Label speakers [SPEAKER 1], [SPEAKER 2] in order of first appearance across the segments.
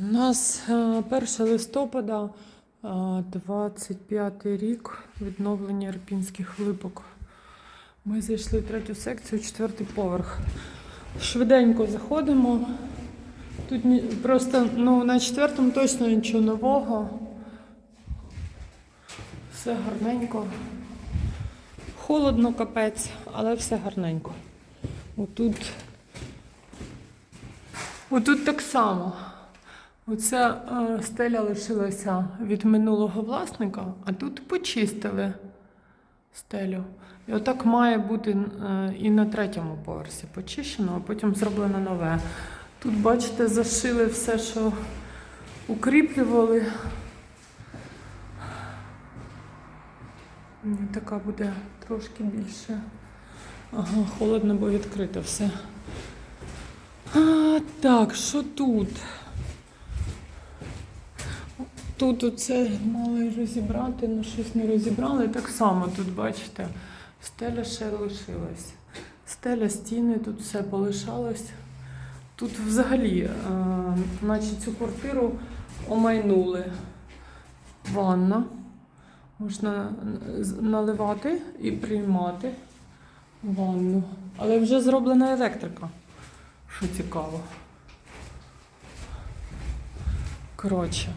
[SPEAKER 1] У нас е, 1 листопада, е, 25 рік відновлення ірпінських липок. Ми зайшли в третю секцію, четвертий поверх. Швиденько заходимо. Тут просто ну, на четвертому точно нічого нового. Все гарненько. Холодно капець, але все гарненько. Отут, отут так само. Оця е, стеля лишилася від минулого власника, а тут почистили стелю. І отак має бути е, і на третьому поверсі почищено, а потім зроблено нове. Тут, бачите, зашили все, що укріплювали. Така буде трошки більше. Ага, холодно, бо відкрито все. А, так, що тут? Тут оце мали розібрати, але щось не розібрали. Так само тут, бачите, стеля ще лишилась. Стеля, стіни, тут все полишалось. Тут взагалі, е, наче цю квартиру омайнули. Ванна. Можна наливати і приймати ванну. Але вже зроблена електрика, що цікаво. Коротше.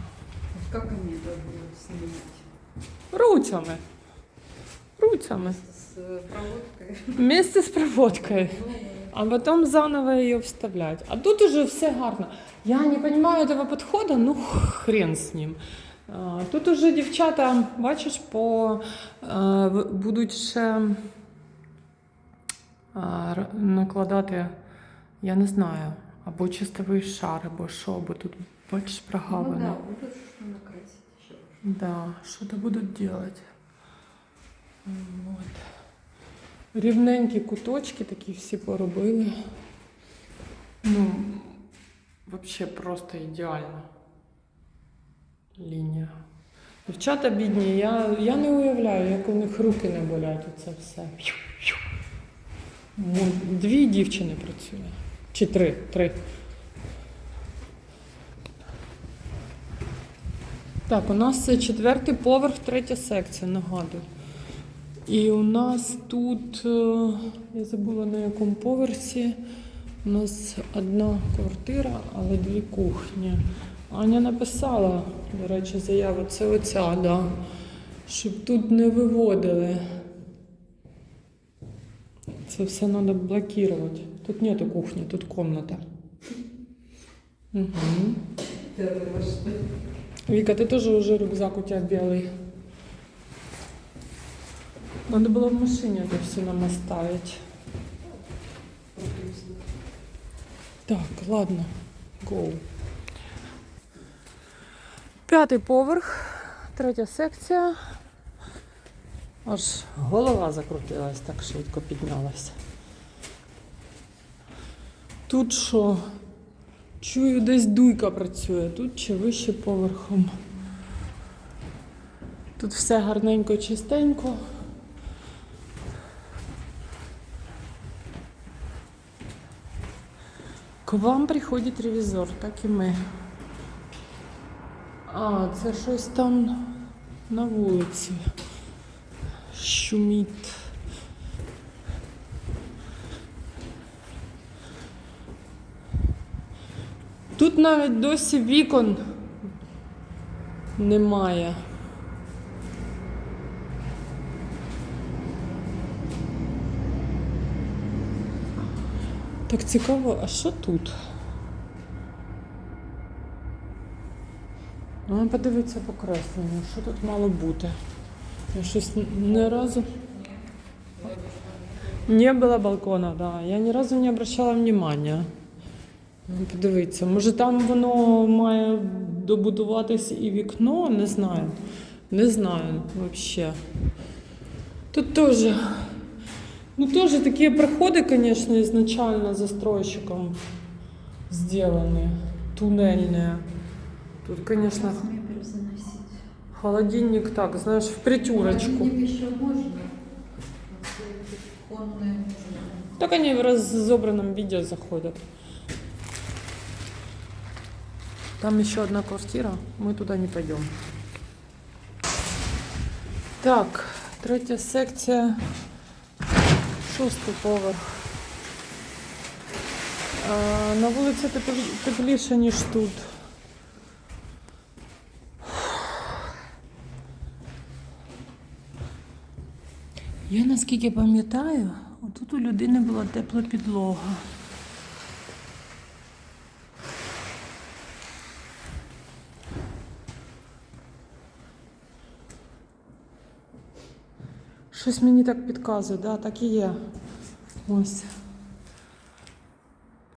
[SPEAKER 2] Как они это будут снимать?
[SPEAKER 1] Руцями. Руцями.
[SPEAKER 2] С э, проводкой?
[SPEAKER 1] Вместе з проводкою. А потім заново її вставлять. А тут уже все гарно. Я не розумію цього підходу, ну хрен з ним. Тут уже дівчата, бачиш, по, е, будуть ще накладати, я не знаю, або чистовий шар, або що, бо тут, бачиш,
[SPEAKER 2] Ну
[SPEAKER 1] прогавлено.
[SPEAKER 2] да, будут что накрасить еще.
[SPEAKER 1] Да, что-то будут делать. Вот. Рівненькі куточки такі всі поробили. Ну, вообще просто ідеально. Лінія. Дівчата бідні, я, я не уявляю, як у них руки не болять оце все. Ну, Дві дівчини працює. Чи три? Три. Так, у нас четвертий поверх, третя секція, нагадую. І у нас тут, е, я забула на якому поверсі, у нас одна квартира, але дві кухні. Аня написала, до речі, заяву, це оця, да, щоб тут не виводили. Це все треба блокувати. Тут нету кухні, тут комната. Угу.
[SPEAKER 2] Да, потому что
[SPEAKER 1] Вика, ты тоже уже рюкзак у тебя белый. Надо было в машине это все нам оставить.
[SPEAKER 2] пропустно.
[SPEAKER 1] Так, ладно, гоу. П'ятий поверх, третя секція. Аж голова закрутилась, так швидко піднялася. Тут що? Чую, десь дуйка працює, тут чи вище поверхом. Тут все гарненько, чистенько. К вам приходить ревізор, так і ми. А, це щось там на вулиці. Шумить. Тут навіть досі вікон немає. Так цікаво, а що тут? Ну, подивитися покреслення, що тут мало бути. Я щось н- ні разу. Не було балкона, да. Я ні разу не обращала внимання. Ну, Подивіться, може там воно має добудуватись і вікно, не знаю. Не знаю взагалі. Тут теж. Ну, теж такі проходи, конечно, изначально застройщиком сделаны. Туннельные. Тут, конечно,
[SPEAKER 2] Мебель заносить.
[SPEAKER 1] холодильник так, знаешь, в притюрочку.
[SPEAKER 2] Холодильник еще можно. Вот эти Конные можно.
[SPEAKER 1] Так они в разобранном виде заходят. Там ще одна квартира, ми туди не пойдемо. Так, третя секція, шостий поверх. На вулиці тепл- тепліше, ніж тут. Я наскільки пам'ятаю, отут у людини була тепла підлога. Щось мені так підказує, да, так і є. Ось.